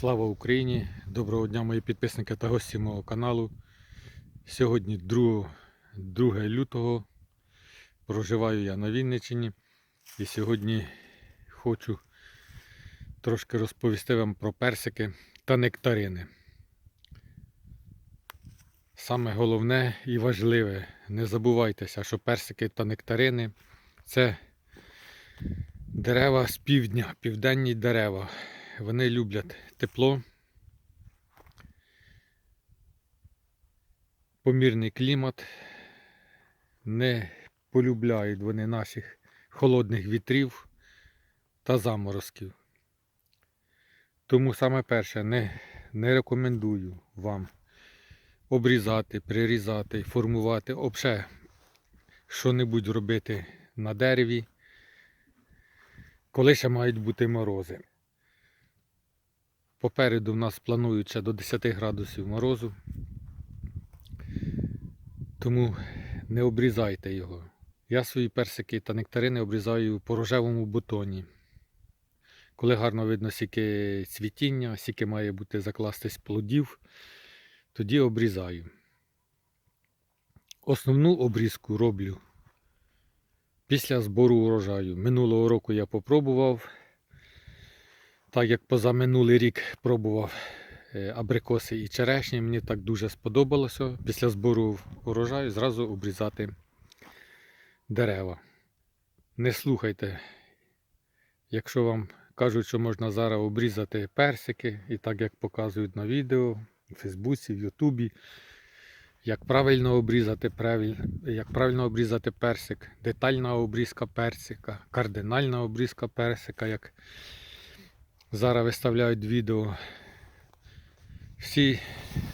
Слава Україні! Доброго дня мої підписники та гості мого каналу. Сьогодні 2, 2 лютого. Проживаю я на Вінниччині. І сьогодні хочу трошки розповісти вам про персики та нектарини. Саме головне і важливе, не забувайтеся, що персики та нектарини це дерева з півдня, південні дерева. Вони люблять тепло, помірний клімат, не полюбляють вони наших холодних вітрів та заморозків. Тому саме перше, не, не рекомендую вам обрізати, прирізати, формувати, обше що-небудь робити на дереві, коли ще мають бути морози. Попереду в нас планують ще до 10 градусів морозу. Тому не обрізайте його. Я свої персики та нектарини обрізаю по рожевому бутоні. Коли гарно видно, скільки цвітіння, скільки має бути закластись плодів, тоді обрізаю. Основну обрізку роблю після збору урожаю. Минулого року я попробував. Так як позаминулий рік пробував е, абрикоси і черешні, мені так дуже сподобалося після збору урожаю зразу обрізати дерева. Не слухайте, якщо вам кажуть, що можна зараз обрізати персики, і так як показують на відео, у Фейсбуці, в Ютубі, як правильно обрізати, як правильно обрізати персик, детальна обрізка персика, кардинальна обрізка персика, як Зараз виставляють відео. Всі,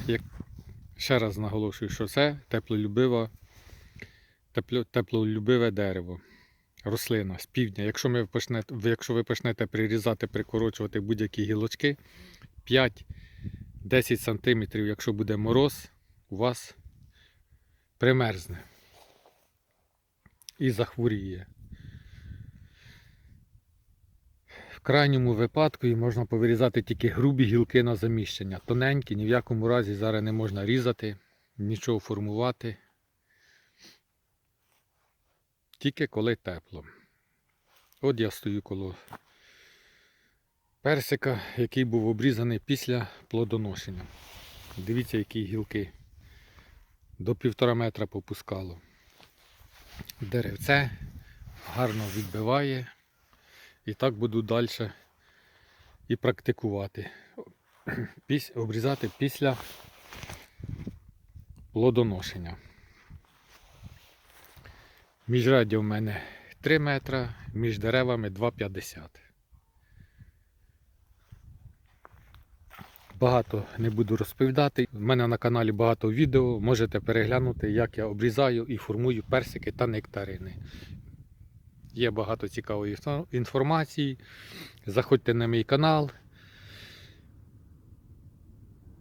як ще раз наголошую, що це теплолюбива, тепло, теплолюбиве дерево, рослина з півдня. Якщо, ми почнете, якщо ви почнете прирізати, прикорочувати будь-які гілочки, 5-10 см, якщо буде мороз, у вас примерзне і захворіє. В крайньому випадку і можна повирізати тільки грубі гілки на заміщення. Тоненькі, ні в якому разі зараз не можна різати, нічого формувати. Тільки коли тепло. От я стою коло персика, який був обрізаний після плодоношення. Дивіться, які гілки. До півтора метра попускало. Деревце гарно відбиває. І так буду далі і практикувати. Піс, обрізати після плодоношення. Міжряддя в мене 3 метра, між деревами 2,50. Багато не буду розповідати. У мене на каналі багато відео. Можете переглянути, як я обрізаю і формую персики та нектарини. Є багато цікавої інформації. Заходьте на мій канал.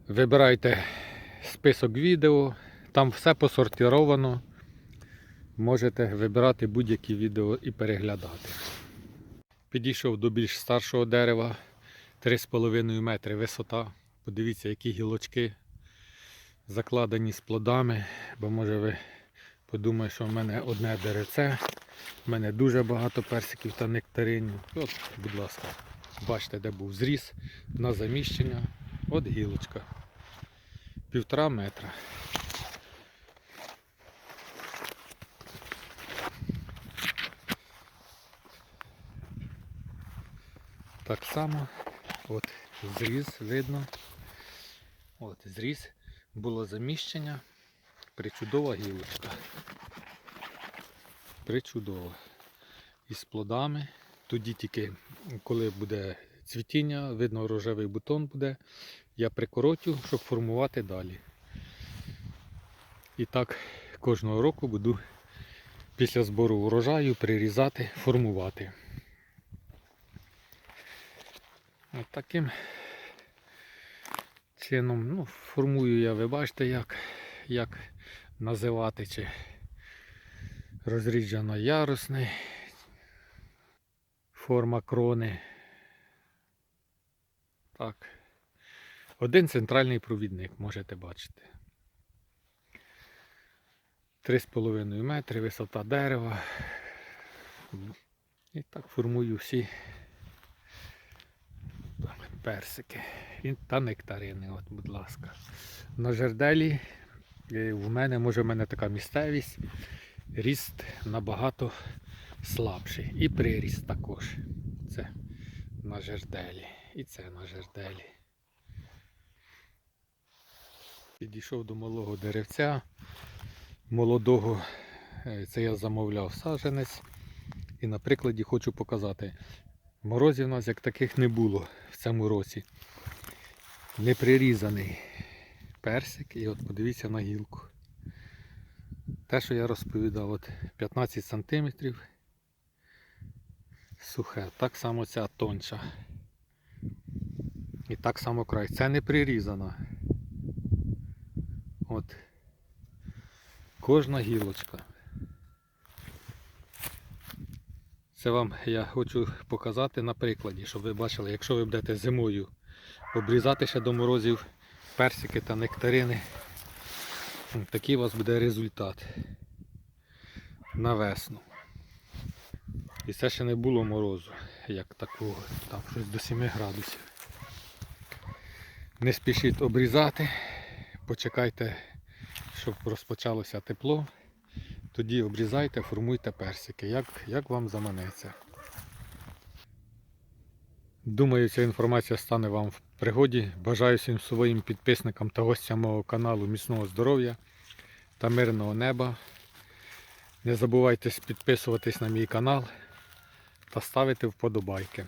Вибирайте список відео. Там все посортировано. Можете вибирати будь-які відео і переглядати. Підійшов до більш старшого дерева. 3,5 метри висота. Подивіться, які гілочки закладені з плодами, бо може ви подумаєте, що в мене одне деревце. У мене дуже багато персиків та нектаринів. От, будь ласка, бачите, де був зріз на заміщення. От гілочка. Півтора метра. Так само, от зріз видно. От зріз, було заміщення. Причудова гілочка. Причудово. Із плодами. Тоді тільки, коли буде цвітіння, видно рожевий бутон буде, я прикоротю, щоб формувати далі. І так кожного року буду після збору урожаю прирізати, формувати. От таким чином ну, формую я, ви бачите, як, як називати чи розріджено ярусний, форма крони. Так. Один центральний провідник, можете бачити. 3,5 метри, висота дерева. І так формую всі персики. Та нектарини, от, будь ласка. На жерделі е, в мене, може, в мене така місцевість, ріст набагато слабший. І приріст також. Це на жерделі. І це на жерделі. Підійшов до малого деревця. Молодого, е, це я замовляв саджанець. І на прикладі хочу показати. Морозів у нас як таких не було в цьому році. Неприрізаний персик. І от подивіться на гілку. Те, що я розповідав, от 15 см сухе. Так само ця тонша. І так само край. Це не прирізана. От. Кожна гілочка. Це вам я хочу показати на прикладі, щоб ви бачили, якщо ви будете зимою обрізати ще до морозів персики та нектарини, такий у вас буде результат на весну. І це ще не було морозу, як такого, там щось до 7 градусів. Не спішіть обрізати, почекайте, щоб розпочалося тепло. Тоді обрізайте, формуйте персики, як, як вам заманеться. Думаю, ця інформація стане вам в пригоді. Бажаю всім своїм підписникам та гостям мого каналу міцного здоров'я та мирного неба. Не забувайте підписуватись на мій канал та ставити вподобайки.